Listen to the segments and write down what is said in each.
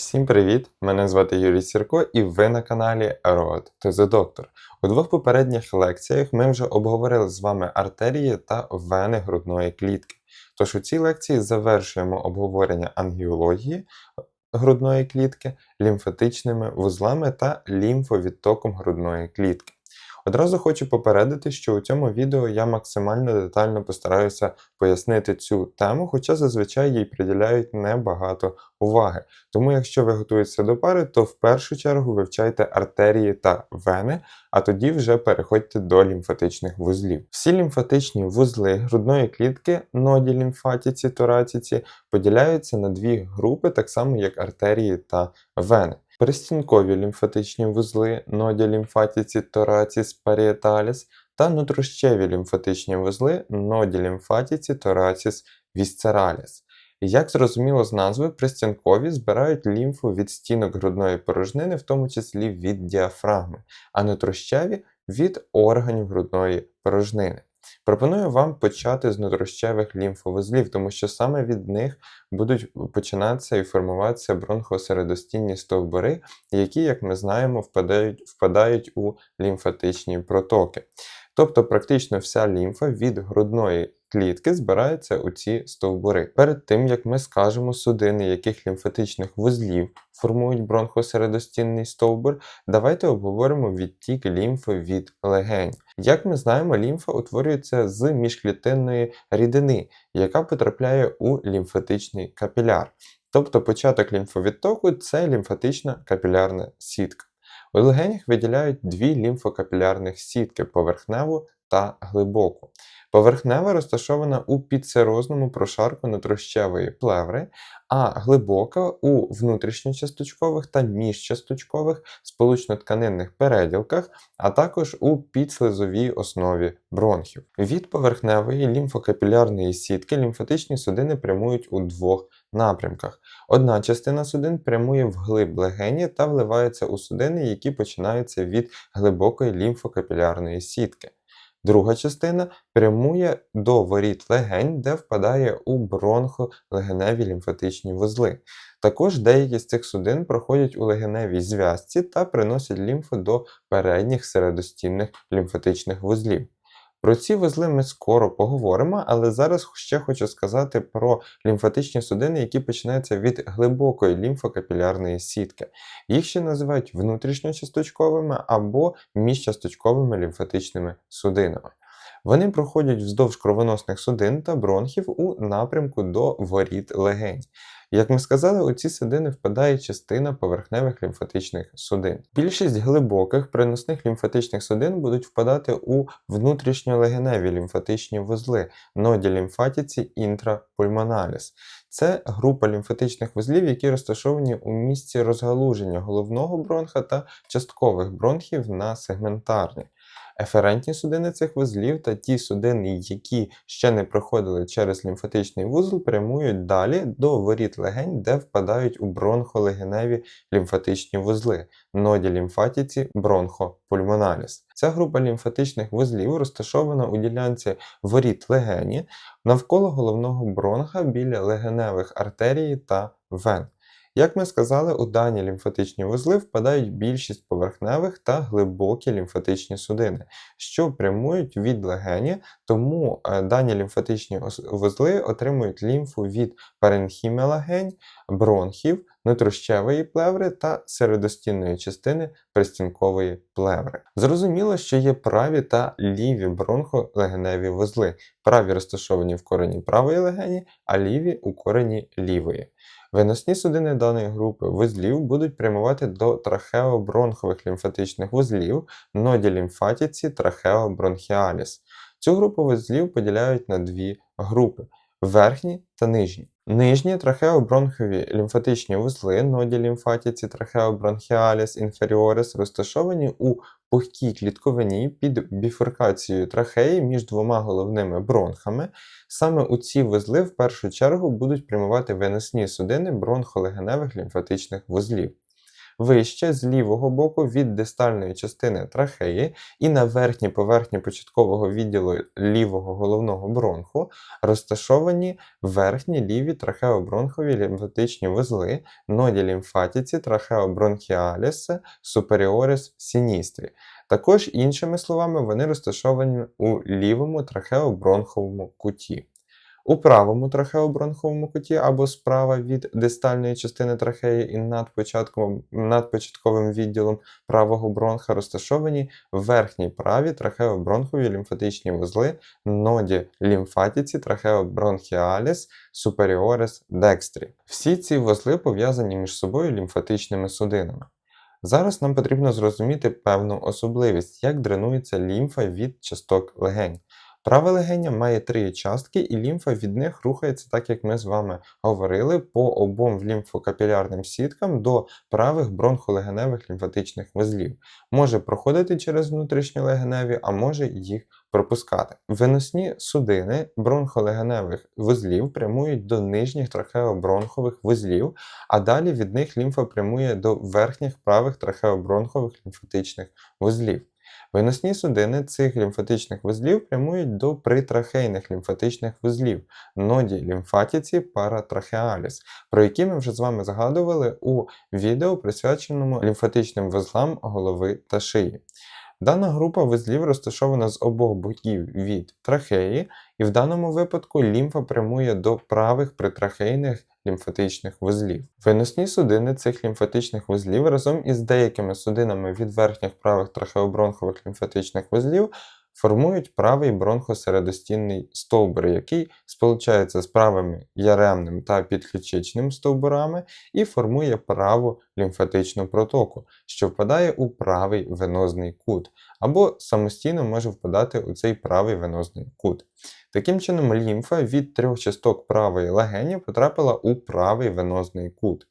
Всім привіт! Мене звати Юрій Сірко, і ви на каналі Road to the Doctor. У двох попередніх лекціях ми вже обговорили з вами артерії та вени грудної клітки. Тож у цій лекції завершуємо обговорення ангіології грудної клітки, лімфатичними вузлами та лімфовідтоком грудної клітки. Одразу хочу попередити, що у цьому відео я максимально детально постараюся пояснити цю тему, хоча зазвичай їй приділяють небагато уваги. Тому, якщо ви готуєтеся до пари, то в першу чергу вивчайте артерії та вени, а тоді вже переходьте до лімфатичних вузлів. Всі лімфатичні вузли грудної клітки, ноді лімфатіці, тораційці, поділяються на дві групи, так само як артерії та вени. Перестінкові лімфатичні вузли, ноді лімфатіці, тораціс, паріеталіс та нутрощеві лімфатичні вузли, ноді лімфатіці, тораціс, вісцераліс. Як зрозуміло з назви, пристінкові збирають лімфу від стінок грудної порожнини, в тому числі від діафрагми, а нутрощеві від органів грудної порожнини. Пропоную вам почати з нутрощевих лімфовузлів, тому що саме від них будуть починатися і формуватися бронхосередостінні стовбури, які, як ми знаємо, впадають, впадають у лімфатичні протоки. Тобто практично вся лімфа від грудної клітки збирається у ці стовбури. Перед тим як ми скажемо судини, яких лімфатичних вузлів формують бронхосередостінний стовбур, давайте обговоримо відтік лімфи від легень. Як ми знаємо, лімфа утворюється з міжклітинної рідини, яка потрапляє у лімфатичний капіляр. Тобто початок лімфовідтоку це лімфатична капілярна сітка. У легенях виділяють дві лімфокапілярних сітки поверхневу та глибоку. Поверхнева розташована у підсерозному прошарку натрощевої плеври, а глибока у внутрішньочасточкових та міжчасточкових сполучно-тканинних переділках, а також у підслизовій основі бронхів. Від поверхневої лімфокапілярної сітки лімфатичні судини прямують у двох напрямках. Одна частина судин прямує вглиб легені та вливається у судини, які починаються від глибокої лімфокапілярної сітки. Друга частина прямує до воріт легень, де впадає у бронхолегеневі лімфатичні вузли. Також деякі з цих судин проходять у легеневій зв'язці та приносять лімфу до передніх середостінних лімфатичних вузлів. Про ці вузли ми скоро поговоримо, але зараз ще хочу сказати про лімфатичні судини, які починаються від глибокої лімфокапілярної сітки. Їх ще називають внутрішньочасточковими або міжчасточковими лімфатичними судинами. Вони проходять вздовж кровоносних судин та бронхів у напрямку до воріт легень. Як ми сказали, у ці судини впадає частина поверхневих лімфатичних судин. Більшість глибоких приносних лімфатичних судин будуть впадати у внутрішньолегеневі лімфатичні вузли, ноді лімфатіці інтрапульмоналіс. Це група лімфатичних вузлів, які розташовані у місці розгалуження головного бронха та часткових бронхів на сегментарні. Еферентні судини цих вузлів та ті судини, які ще не проходили через лімфатичний вузол, прямують далі до воріт легень, де впадають у бронхолегеневі лімфатичні вузли, ноді лімфатіці бронхопульмоналіс. Ця група лімфатичних вузлів розташована у ділянці воріт легені навколо головного бронха біля легеневих артерій та вен. Як ми сказали, у дані лімфатичні вузли впадають більшість поверхневих та глибокі лімфатичні судини, що прямують від легені, тому е, дані лімфатичні вузли отримують лімфу від паренхімія легень, бронхів, нутрощевої плеври та середостінної частини пристінкової плеври. Зрозуміло, що є праві та ліві бронхолегеневі вузли. Праві розташовані в корені правої легені, а ліві у корені лівої. Виносні судини даної групи вузлів будуть прямувати до трахеобронхових лімфатичних вузлів, ноді лімфатіці трахеобронхіаліс. Цю групу вузлів поділяють на дві групи верхні та нижні. Нижні трахеобронхові лімфатичні вузли, ноді лімфатіці трахеобронхіаліс інферіорис розташовані у пухкій клітковині під біфуркацією трахеї між двома головними бронхами. Саме у ці вузли в першу чергу будуть прямувати виносні судини бронхолегеневих лімфатичних вузлів. Вище з лівого боку від дистальної частини трахеї і на верхній поверхні початкового відділу лівого головного бронху розташовані верхні ліві трахеобронхові лімфатичні вузли, ноді лімфатіці трахеобронхіаліс суперіорис сіністрі. Також, іншими словами, вони розташовані у лівому трахеобронховому куті. У правому трахеобронховому куті або справа від дистальної частини трахеї і над, початковим відділом правого бронха розташовані верхні праві трахеобронхові лімфатичні вузли ноді лімфатіці трахеобронхіаліс суперіорис декстрі. Всі ці вузли пов'язані між собою лімфатичними судинами. Зараз нам потрібно зрозуміти певну особливість, як дренується лімфа від часток легень. Праве легеня має три частки, і лімфа від них рухається, так як ми з вами говорили, по обом лімфокапілярним сіткам до правих бронхолегеневих лімфатичних вузлів. Може проходити через внутрішньолегеневі, а може їх пропускати. Виносні судини бронхолегеневих вузлів прямують до нижніх трахеобронхових вузлів, а далі від них лімфа прямує до верхніх правих трахеобронхових лімфатичних вузлів. Виносні судини цих лімфатичних вузлів прямують до притрахейних лімфатичних вузлів, ноді лімфатіці паратрахеаліс, про які ми вже з вами згадували у відео, присвяченому лімфатичним вузлам голови та шиї. Дана група вузлів розташована з обох боків від трахеї, і в даному випадку лімфа прямує до правих притрахейних лімфатичних вузлів. Виносні судини цих лімфатичних вузлів разом із деякими судинами від верхніх правих трахеобронхових лімфатичних вузлів формують правий бронхосередостінний стовбур, який сполучається з правими яремним та підключичним стовбурами і формує праву лімфатичну протоку, що впадає у правий венозний кут, або самостійно може впадати у цей правий венозний кут. Таким чином, лімфа від трьох часток правої легені потрапила у правий венозний кут.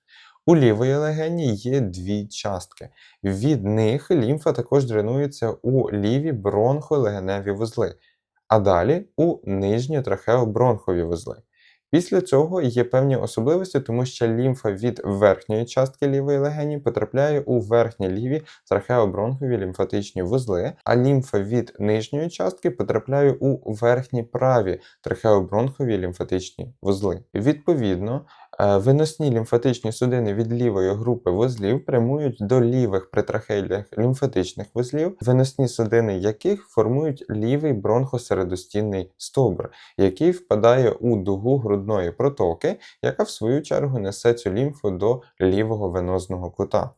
У лівої легені є дві частки. Від них лімфа також дренується у ліві бронхолегеневі вузли, а далі у нижні трахеобронхові вузли. Після цього є певні особливості, тому що лімфа від верхньої частки лівої легені потрапляє у верхні ліві трахеобронхові лімфатичні вузли, а лімфа від нижньої частки потрапляє у верхні праві трахеобронхові лімфатичні вузли. Відповідно, Виносні лімфатичні судини від лівої групи вузлів прямують до лівих притрахейних лімфатичних вузлів, виносні судини яких формують лівий бронхосередостінний стовбур, який впадає у дугу грудної протоки, яка в свою чергу несе цю лімфу до лівого венозного кута.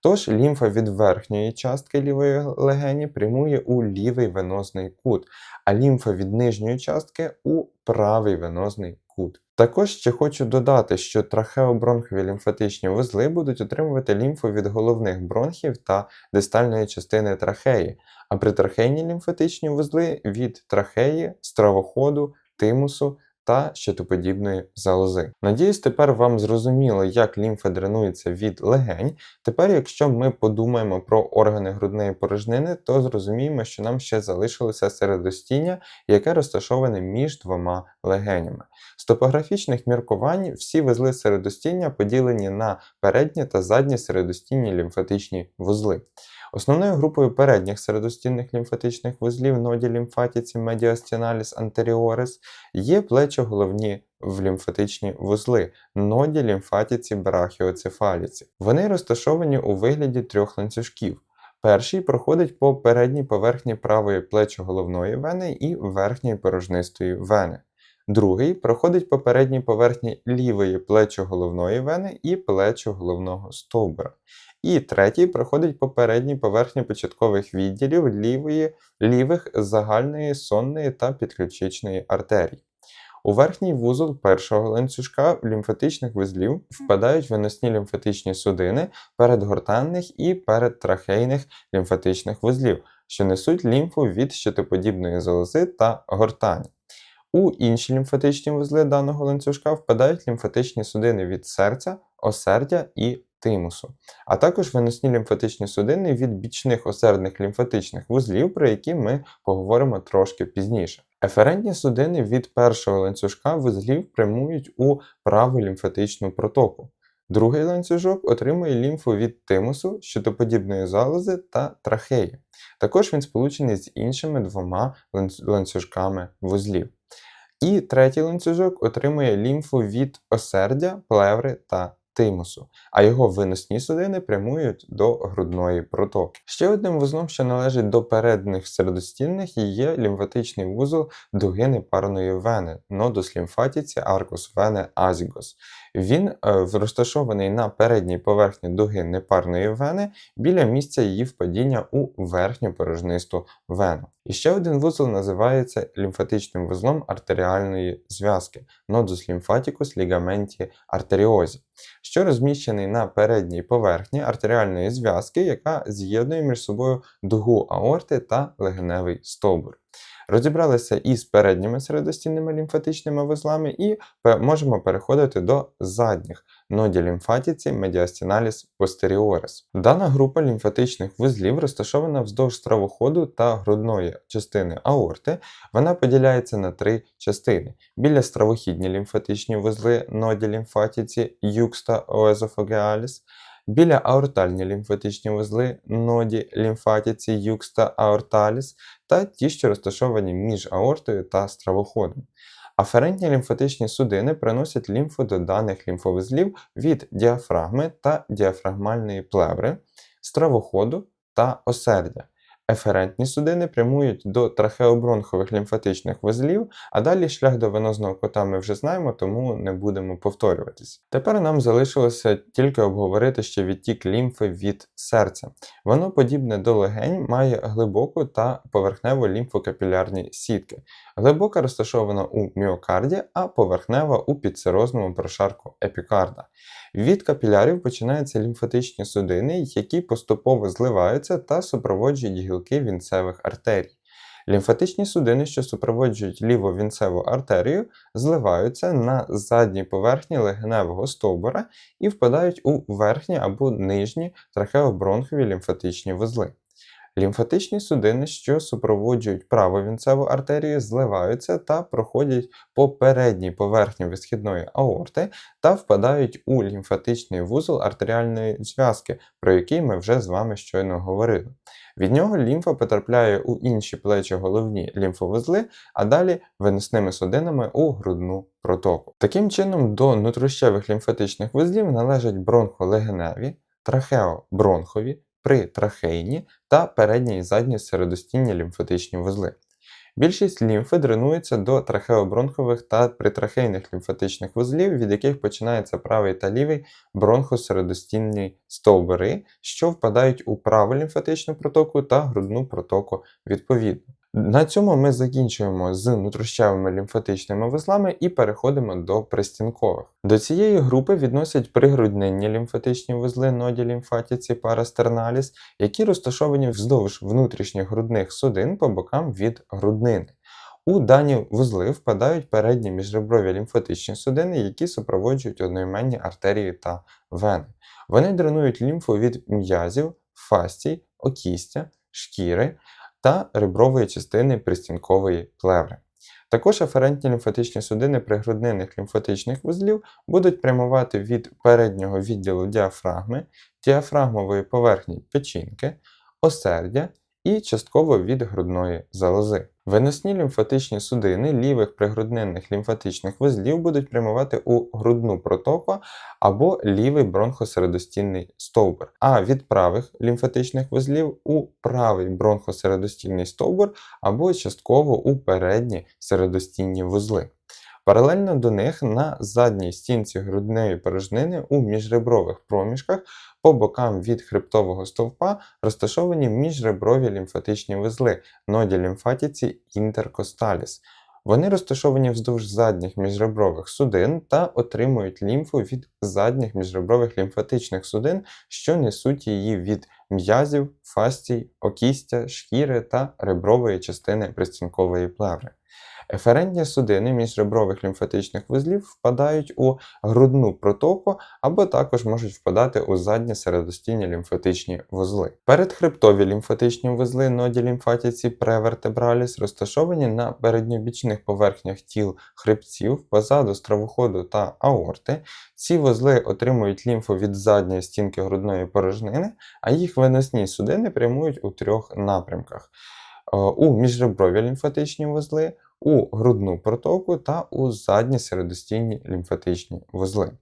Тож лімфа від верхньої частки лівої легені прямує у лівий венозний кут, а лімфа від нижньої частки у правий венозний кут. Також ще хочу додати, що трахеобронхові лімфатичні вузли будуть отримувати лімфу від головних бронхів та дистальної частини трахеї, а притрахейні лімфатичні вузли від трахеї, стравоходу, тимусу та щитоподібної залози. Надіюсь, тепер вам зрозуміло, як лімфа дренується від легень. Тепер, якщо ми подумаємо про органи грудної порожнини, то зрозуміємо, що нам ще залишилося середостіння, яке розташоване між двома легенями. З топографічних міркувань всі вузли середостіння поділені на передні та задні середостінні лімфатичні вузли. Основною групою передніх середостінних лімфатичних вузлів ноді лімфатіці медіастіналіс антеріорис є плечоголовні в лімфатичні вузли ноді лімфатіці брахіоцефаліці. Вони розташовані у вигляді трьох ланцюжків. Перший проходить по передній поверхні правої плечоголовної вени і верхньої порожнистої вени. Другий проходить по передній поверхні лівої плечоголовної вени і плечоголовного стовбура. І третій проходить по передній поверхні початкових відділів лівої, лівих загальної сонної та підключичної артерій. У верхній вузол першого ланцюжка лімфатичних вузлів впадають виносні лімфатичні судини передгортанних і передтрахейних лімфатичних вузлів, що несуть лімфу від щитоподібної залози та гортані. У інші лімфатичні вузли даного ланцюжка впадають лімфатичні судини від серця, осердя і тимусу, а також виносні лімфатичні судини від бічних осердних лімфатичних вузлів, про які ми поговоримо трошки пізніше. Еферентні судини від першого ланцюжка вузлів прямують у праву лімфатичну протоку. Другий ланцюжок отримує лімфу від тимусу, щитоподібної залози та трахеї. Також він сполучений з іншими двома ланцюжками вузлів. І третій ланцюжок отримує лімфу від осердя, плеври та тимусу, а його виносні судини прямують до грудної протоки. Ще одним вузлом, що належить до передніх середостінних, є лімфатичний вузол дугини парної вени, нодус лімфатіці аркус вени азігос. Він е, розташований на передній поверхні дуги непарної вени біля місця її впадіння у верхню порожнисту вену. І ще один вузол називається лімфатичним вузлом артеріальної зв'язки нодус лімфатікус лігаменті артеріозі, що розміщений на передній поверхні артеріальної зв'язки, яка з'єднує між собою дугу аорти та легеневий стовбур. Розібралися із передніми середостінними лімфатичними вузлами і можемо переходити до задніх ноді лімфатіці медіастіналіс постеріорис. Дана група лімфатичних вузлів розташована вздовж стравоходу та грудної частини аорти. Вона поділяється на три частини: біля стравохідні лімфатичні вузли ноді лімфатіці юкста оезофагеаліс, біля аортальні лімфатичні вузли ноді лімфатіці юкста аорталіс та ті, що розташовані між аортою та стравоходом. Аферентні лімфатичні судини приносять лімфу до даних лімфовузлів від діафрагми та діафрагмальної плеври, стравоходу та осердя. Еферентні судини прямують до трахеобронхових лімфатичних вузлів, а далі шлях до венозного кота ми вже знаємо, тому не будемо повторюватись. Тепер нам залишилося тільки обговорити ще відтік лімфи від серця. Воно подібне до легень, має глибоку та поверхневу лімфокапілярні сітки. Глибока розташована у міокарді, а поверхнева у підсирозному прошарку епікарда. Від капілярів починаються лімфатичні судини, які поступово зливаються та супроводжують гілки вінцевих артерій. Лімфатичні судини, що супроводжують лівовінцеву артерію, зливаються на задній поверхні легеневого стовбура і впадають у верхні або нижні трахеобронхові лімфатичні вузли. Лімфатичні судини, що супроводжують праву вінцеву артерію, зливаються та проходять по передній поверхні висхідної аорти та впадають у лімфатичний вузол артеріальної зв'язки, про який ми вже з вами щойно говорили. Від нього лімфа потрапляє у інші плечі головні лімфовузли, а далі виносними судинами у грудну протоку. Таким чином, до нутрощевих лімфатичних вузлів належать бронхолегеневі, трахеобронхові, притрахейні та передні і задні середостінні лімфатичні вузли. Більшість лімфи дренується до трахеобронхових та притрахейних лімфатичних вузлів, від яких починається правий та лівий бронхосередостінні стовбури, що впадають у праву лімфатичну протоку та грудну протоку відповідно. На цьому ми закінчуємо з внутрішньовими лімфатичними вузлами і переходимо до пристінкових. До цієї групи відносять пригруднинні лімфатичні вузли ноді лімфатіці парастерналіс, які розташовані вздовж внутрішніх грудних судин по бокам від груднини. У дані вузли впадають передні міжреброві лімфатичні судини, які супроводжують одноіменні артерії та вени. Вони дренують лімфу від м'язів, фастій, окістя, шкіри та ребрової частини пристінкової плеври. Також аферентні лімфатичні судини пригруднинних лімфатичних вузлів будуть прямувати від переднього відділу діафрагми, діафрагмової поверхні печінки, осердя і частково від грудної залози. Виносні лімфатичні судини лівих пригруднинних лімфатичних вузлів будуть прямувати у грудну протоку або лівий бронхосередостінний стовбур, а від правих лімфатичних вузлів у правий бронхосередостінний стовбур або частково у передні середостінні вузли. Паралельно до них на задній стінці грудної порожнини у міжребрових проміжках по бокам від хребтового стовпа розташовані міжреброві лімфатичні вузли ноді лімфатіці інтеркосталіс. Вони розташовані вздовж задніх міжребрових судин та отримують лімфу від задніх міжребрових лімфатичних судин, що несуть її від м'язів, фастій, окістя, шкіри та ребрової частини пристінкової плеври. Еферентні судини міжребрових лімфатичних вузлів впадають у грудну протоку або також можуть впадати у задні середостійні лімфатичні вузли. Передхребтові лімфатичні вузли ноді лімфатіці превертебраліс розташовані на передньобічних поверхнях тіл хребців позаду стравоходу та аорти. Ці вузли отримують лімфу від задньої стінки грудної порожнини, а їх виносні судини прямують у трьох напрямках: Е, у міжреброві лімфатичні вузли, у грудну протоку та у задні середостійні лімфатичні вузли.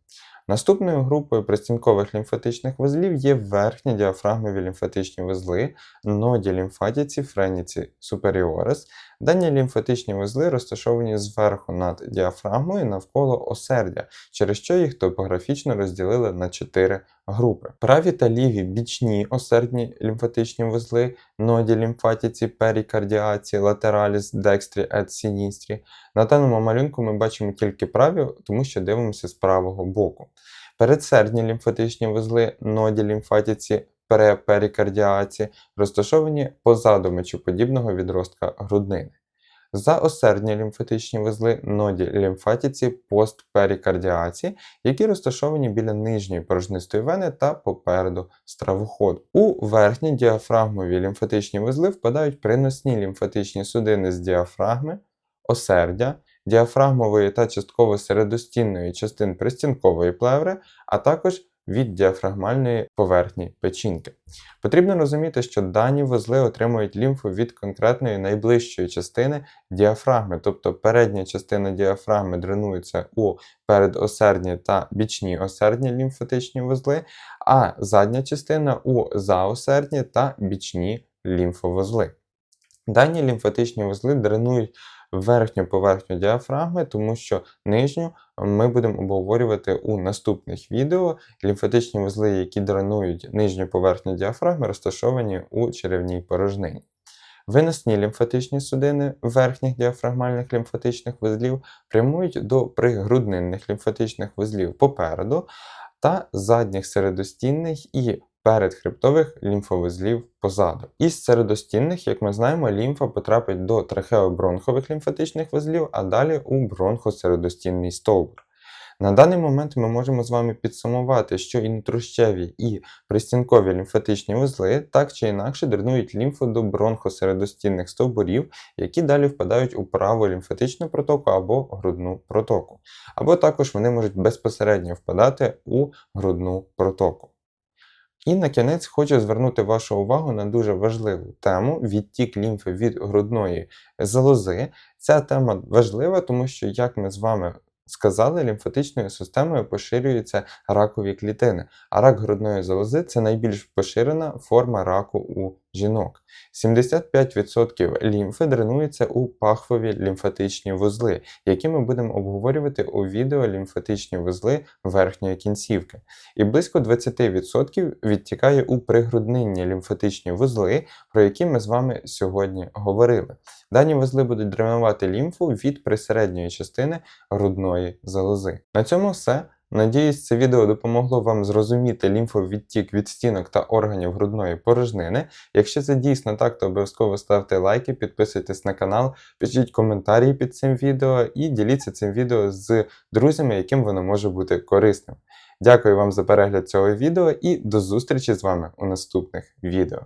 Наступною групою пристінкових лімфатичних вузлів є верхні діафрагмові лімфатичні вузли, ноді лімфатіці френіці суперіорис. Дані лімфатичні вузли розташовані зверху над діафрагмою навколо осердя, через що їх топографічно розділили на чотири групи. Праві та ліві бічні осердні лімфатичні вузли, ноді лімфатіці перікардіаці, латераліс, декстрі, ет сіністрі. На даному малюнку ми бачимо тільки праві, тому що дивимося з правого боку. Передсердні лімфатичні вузли, ноді лімфатіці преперікардіаці розташовані позаду мечоподібного відростка груднини. Заосердні лімфатичні вузли ноді лімфатіці постперікардіаці, які розташовані біля нижньої порожнистої вени та попереду стравоходу. У верхні діафрагмові лімфатичні вузли впадають приносні лімфатичні судини з діафрагми, осердя, діафрагмової та частково середостінної частин пристінкової плеври, а також від діафрагмальної поверхні печінки. Потрібно розуміти, що дані вузли отримують лімфу від конкретної найближчої частини діафрагми, тобто передня частина діафрагми дренується у передосердні та бічні осердні лімфатичні вузли, а задня частина у заосердні та бічні лімфовузли. Дані лімфатичні вузли дренують верхню поверхню діафрагми, тому що нижню ми будемо обговорювати у наступних відео. Лімфатичні вузли, які дренують нижню поверхню діафрагми, розташовані у черевній порожнині. Виносні лімфатичні судини верхніх діафрагмальних лімфатичних вузлів прямують до пригруднинних лімфатичних вузлів попереду та задніх середостінних і передхребтових лімфовузлів позаду. Із середостінних, як ми знаємо, лімфа потрапить до трахеобронхових лімфатичних вузлів, а далі у бронхосередостінний стовбур. На даний момент ми можемо з вами підсумувати, що і нетрущеві, і пристінкові лімфатичні вузли так чи інакше дренують лімфу до бронхосередостінних стовбурів, які далі впадають у праву лімфатичну протоку або грудну протоку. Або також вони можуть безпосередньо впадати у грудну протоку. І на кінець хочу звернути вашу увагу на дуже важливу тему відтік лімфи від грудної залози. Ця тема важлива, тому що, як ми з вами сказали, лімфатичною системою поширюються ракові клітини, а рак грудної залози це найбільш поширена форма раку у жінок. 75% лімфи дренується у пахвові лімфатичні вузли, які ми будемо обговорювати у відео лімфатичні вузли верхньої кінцівки. І близько 20% відтікає у пригруднинні лімфатичні вузли, про які ми з вами сьогодні говорили. Дані вузли будуть дренувати лімфу від присередньої частини грудної залози. На цьому все. Надіюсь, це відео допомогло вам зрозуміти лімфовідтік від стінок та органів грудної порожнини. Якщо це дійсно так, то обов'язково ставте лайки, підписуйтесь на канал, пишіть коментарі під цим відео і діліться цим відео з друзями, яким воно може бути корисним. Дякую вам за перегляд цього відео і до зустрічі з вами у наступних відео.